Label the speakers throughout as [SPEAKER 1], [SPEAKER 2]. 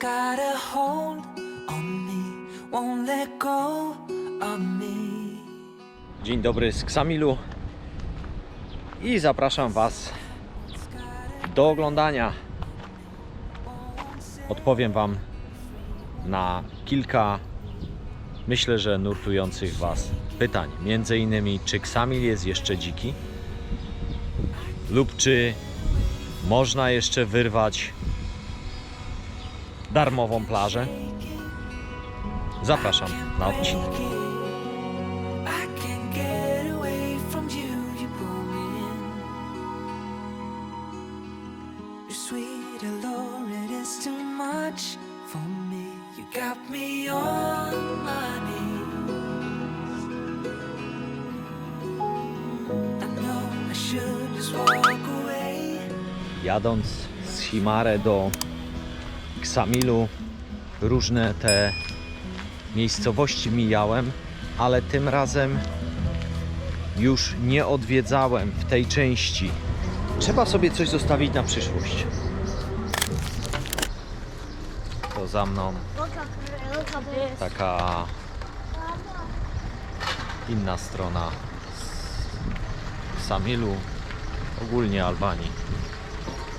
[SPEAKER 1] Got a hold on me, won't let go of me.
[SPEAKER 2] Dzień dobry z Ksamilu i zapraszam Was do oglądania. Odpowiem Wam na kilka, myślę, że nurtujących Was pytań. Między innymi, czy Ksamil jest jeszcze dziki? Lub czy można jeszcze wyrwać darmową plażę? Zapraszam na odcinek. Jadąc z Himare do Ksamilu różne te miejscowości mijałem, ale tym razem już nie odwiedzałem w tej części. Trzeba sobie coś zostawić na przyszłość. To za mną taka inna strona Samilu, ogólnie Albanii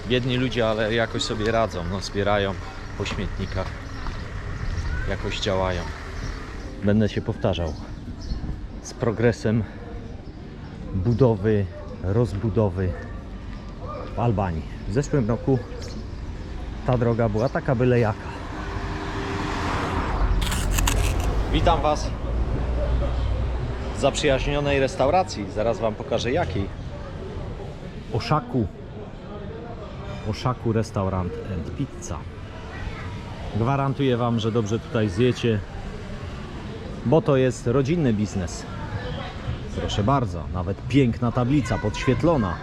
[SPEAKER 2] biedni ludzie, ale jakoś sobie radzą, no zbierają po śmietnikach, jakoś działają. Będę się powtarzał. Z progresem budowy, rozbudowy w Albanii. W zeszłym roku ta droga była taka byle jaka. Witam Was w zaprzyjaźnionej restauracji. Zaraz Wam pokażę jakiej. Oszaku Oszaku Restaurant and Pizza. Gwarantuję Wam, że dobrze tutaj zjecie, bo to jest rodzinny biznes. Proszę bardzo, nawet piękna tablica podświetlona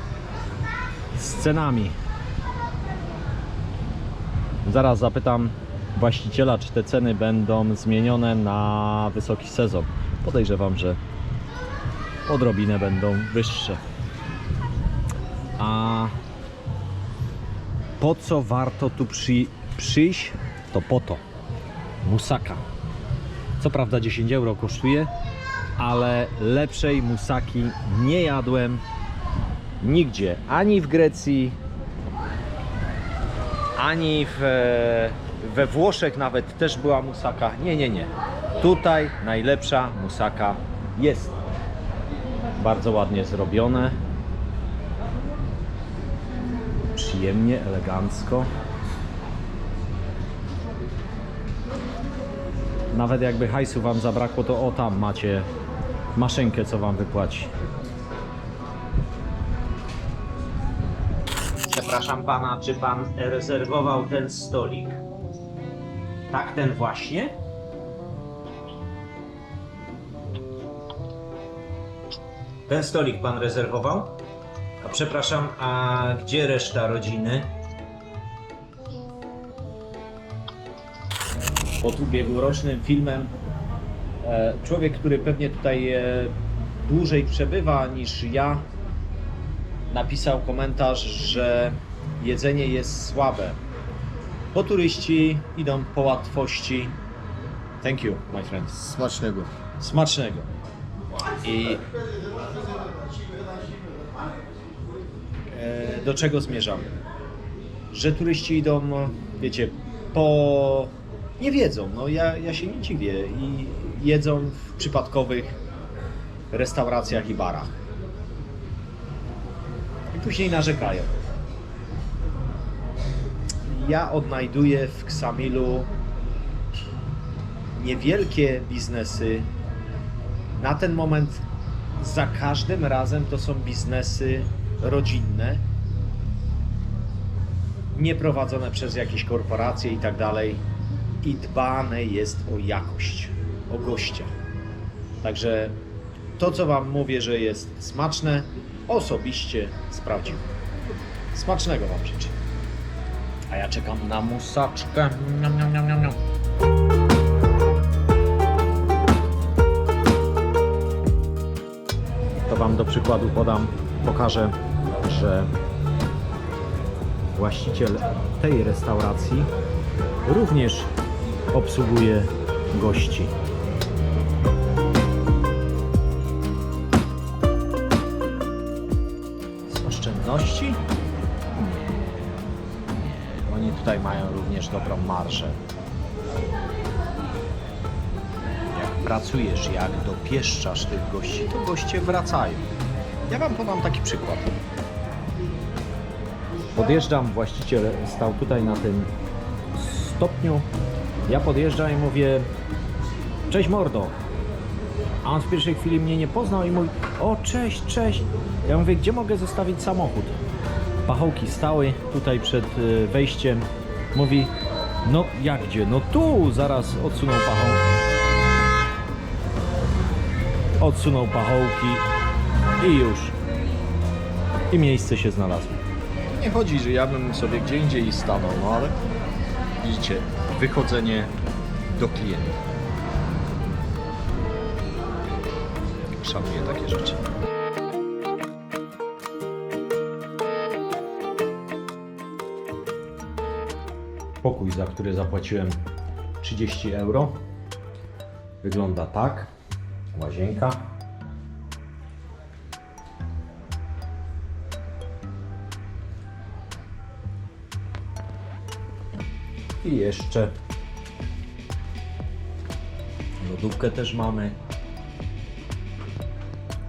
[SPEAKER 2] z cenami. Zaraz zapytam właściciela, czy te ceny będą zmienione na wysoki sezon. Podejrzewam, że odrobinę będą wyższe. Po co warto tu przy, przyjść, to po to. Musaka. Co prawda 10 euro kosztuje, ale lepszej musaki nie jadłem nigdzie. Ani w Grecji, ani w, e, we Włoszech nawet też była musaka. Nie, nie, nie. Tutaj najlepsza musaka jest. Bardzo ładnie zrobione przyjemnie, elegancko. Nawet jakby hajsu Wam zabrakło, to o tam macie maszynkę, co Wam wypłaci. Przepraszam Pana, czy Pan rezerwował ten stolik? Tak, ten właśnie? Ten stolik Pan rezerwował? A przepraszam, a gdzie reszta rodziny? Pod ubiegłorocznym filmem e, człowiek, który pewnie tutaj e, dłużej przebywa niż ja, napisał komentarz, że jedzenie jest słabe, bo turyści idą po łatwości. Thank you, my friend.
[SPEAKER 3] Smacznego.
[SPEAKER 2] Smacznego. I do czego zmierzam? Że turyści idą, wiecie, po... nie wiedzą, no ja, ja się nie dziwię i jedzą w przypadkowych restauracjach i barach. I później narzekają. Ja odnajduję w Ksamilu niewielkie biznesy. Na ten moment za każdym razem to są biznesy rodzinne, nie prowadzone przez jakieś korporacje i tak dalej. I dbane jest o jakość, o gościa. Także to, co Wam mówię, że jest smaczne, osobiście sprawdziłem. Smacznego Wam życzę. A ja czekam na musaczkę. Niam, niam, niam, niam. To Wam do przykładu podam, pokażę, że właściciel tej restauracji również obsługuje gości. Z oszczędności? Nie. Oni tutaj mają również dobrą marżę. Jak pracujesz, jak dopieszczasz tych gości, to goście wracają. Ja Wam podam taki przykład. Podjeżdżam, właściciel stał tutaj na tym stopniu. Ja podjeżdżam i mówię: Cześć mordo. A on w pierwszej chwili mnie nie poznał i mówi: O, cześć, cześć. Ja mówię: Gdzie mogę zostawić samochód? Pachołki stały tutaj przed y, wejściem. Mówi: No, jak gdzie? No tu zaraz odsunął pachołki. Odsunął pachołki i już. I miejsce się znalazło. Nie chodzi, że ja bym sobie gdzie indziej stanął, no ale widzicie, wychodzenie do klienta. Szanuję takie rzeczy. Pokój, za który zapłaciłem 30 euro, wygląda tak. Łazienka. I jeszcze lodówkę też mamy.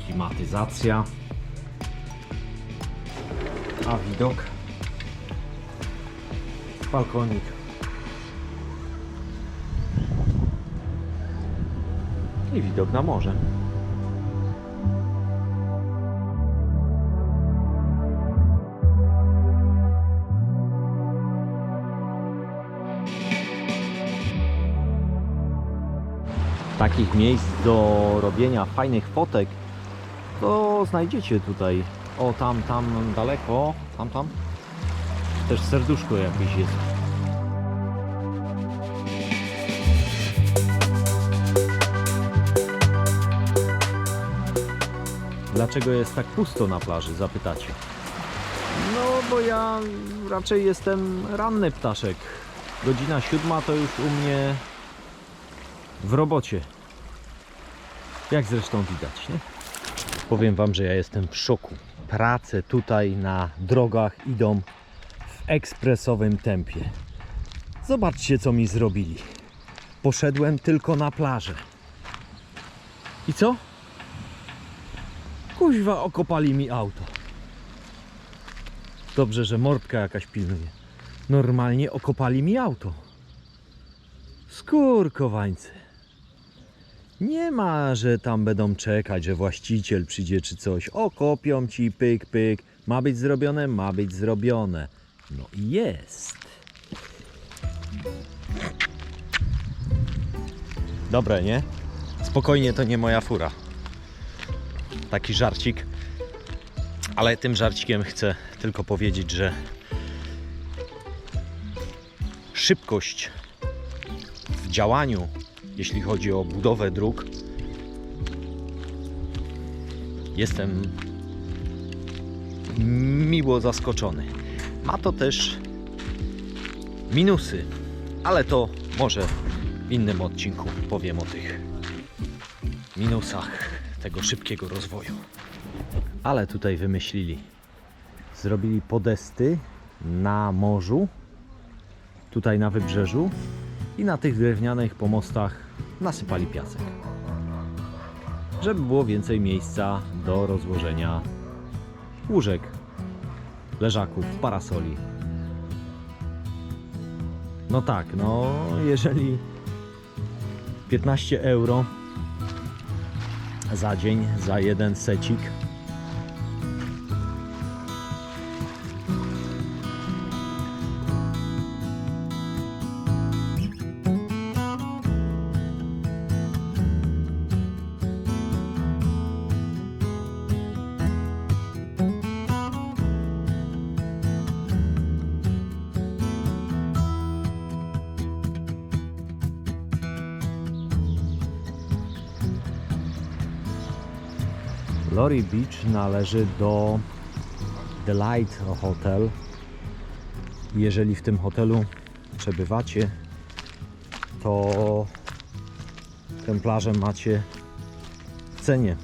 [SPEAKER 2] Klimatyzacja. A widok. Balkonik. I widok na morze. Takich miejsc do robienia fajnych fotek to znajdziecie tutaj. O, tam, tam daleko, tam, tam. Też serduszko jakieś jest. Dlaczego jest tak pusto na plaży, zapytacie? No, bo ja raczej jestem ranny ptaszek. Godzina siódma to już u mnie w robocie. Jak zresztą widać, nie? Powiem Wam, że ja jestem w szoku. Prace tutaj na drogach idą w ekspresowym tempie. Zobaczcie, co mi zrobili. Poszedłem tylko na plażę. I co? Kuźwa, okopali mi auto. Dobrze, że mordka jakaś pilnuje. Normalnie okopali mi auto. Skurkowańcy. Nie ma, że tam będą czekać, że właściciel przyjdzie czy coś. Okopią ci, pyk, pyk. Ma być zrobione, ma być zrobione. No i jest. Dobre, nie? Spokojnie, to nie moja fura. Taki żarcik. Ale tym żarcikiem chcę tylko powiedzieć, że szybkość w działaniu, jeśli chodzi o budowę dróg, jestem miło zaskoczony. Ma to też minusy, ale to może w innym odcinku powiem o tych minusach tego szybkiego rozwoju. Ale tutaj wymyślili. Zrobili podesty na morzu, tutaj na wybrzeżu i na tych drewnianych pomostach nasypali piasek. Żeby było więcej miejsca do rozłożenia łóżek, leżaków, parasoli. No tak, no jeżeli 15 euro za dzień, za jeden secik. Lorry Beach należy do The Light Hotel. Jeżeli w tym hotelu przebywacie, to tę plażę macie w cenie.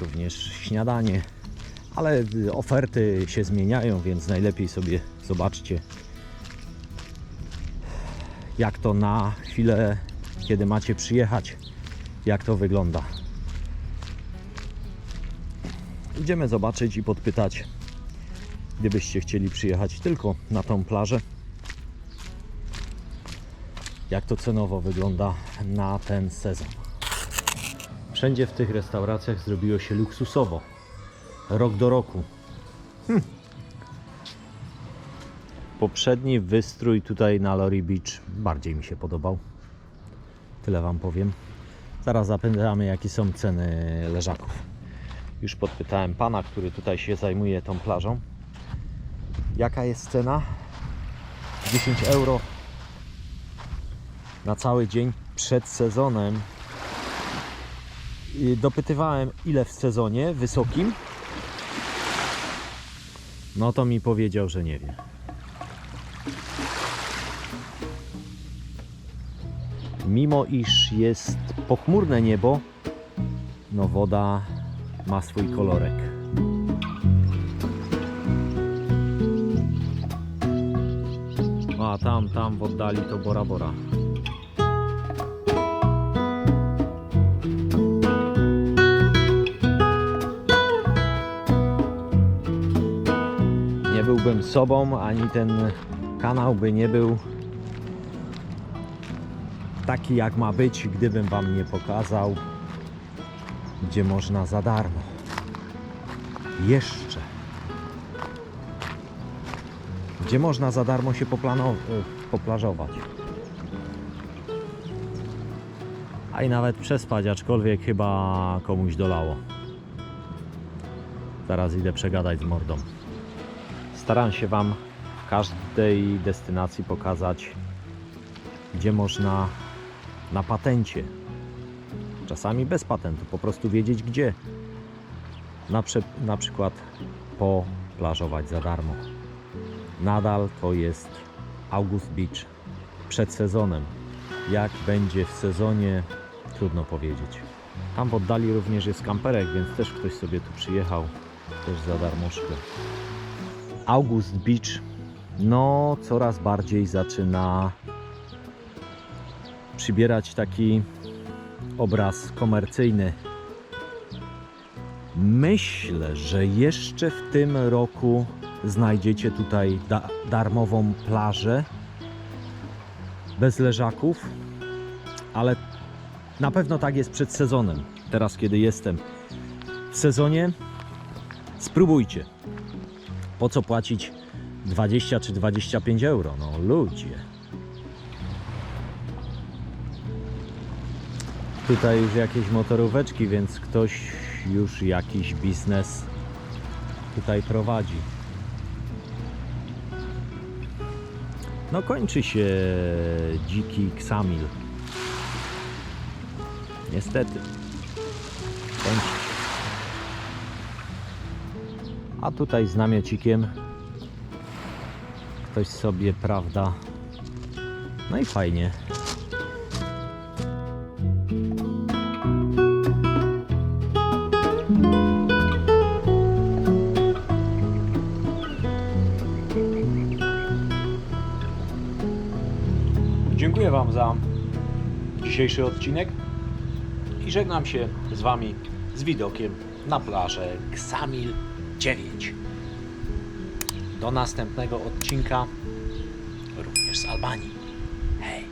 [SPEAKER 2] Również śniadanie, ale oferty się zmieniają, więc najlepiej sobie zobaczcie, jak to na chwilę, kiedy macie przyjechać, jak to wygląda. Idziemy zobaczyć i podpytać, gdybyście chcieli przyjechać tylko na tą plażę, jak to cenowo wygląda na ten sezon. Wszędzie w tych restauracjach zrobiło się luksusowo. Rok do roku. Hm. Poprzedni wystrój tutaj na Lori Beach bardziej mi się podobał. Tyle Wam powiem. Zaraz zapytamy, jakie są ceny leżaków. Już podpytałem pana, który tutaj się zajmuje tą plażą. Jaka jest cena? 10 euro na cały dzień przed sezonem. Dopytywałem ile w sezonie wysokim. No to mi powiedział, że nie wie. Mimo iż jest pochmurne niebo, no woda ma swój kolorek. A tam, tam w oddali to Bora Bora. Nie byłbym sobą, ani ten kanał by nie był taki jak ma być, gdybym Wam nie pokazał, gdzie można za darmo. Jeszcze. Gdzie można za darmo się poplażować. A i nawet przespać, aczkolwiek chyba komuś dolało. Zaraz idę przegadać z mordą. Staram się Wam w każdej destynacji pokazać, gdzie można na patencie, czasami bez patentu, po prostu wiedzieć gdzie. Na, na przykład poplażować za darmo. Nadal to jest August Beach przed sezonem. Jak będzie w sezonie, trudno powiedzieć. Tam w oddali również jest kamperek, więc też ktoś sobie tu przyjechał, też za darmożkę. August Beach no coraz bardziej zaczyna przybierać taki obraz komercyjny. Myślę, że jeszcze w tym roku znajdziecie tutaj da darmową plażę bez leżaków, ale na pewno tak jest przed sezonem. Teraz, kiedy jestem w sezonie, spróbujcie. Po co płacić 20 czy 25 euro? No ludzie. Tutaj już jakieś motoróweczki, więc ktoś już jakiś biznes tutaj prowadzi. No kończy się dziki ksamil. Niestety. Kończy się. A tutaj z namiocikiem ktoś sobie, prawda? No i fajnie. dzisiejszy odcinek i żegnam się z Wami z widokiem na plażę Ksamil 9. Do następnego odcinka również z Albanii. Hej!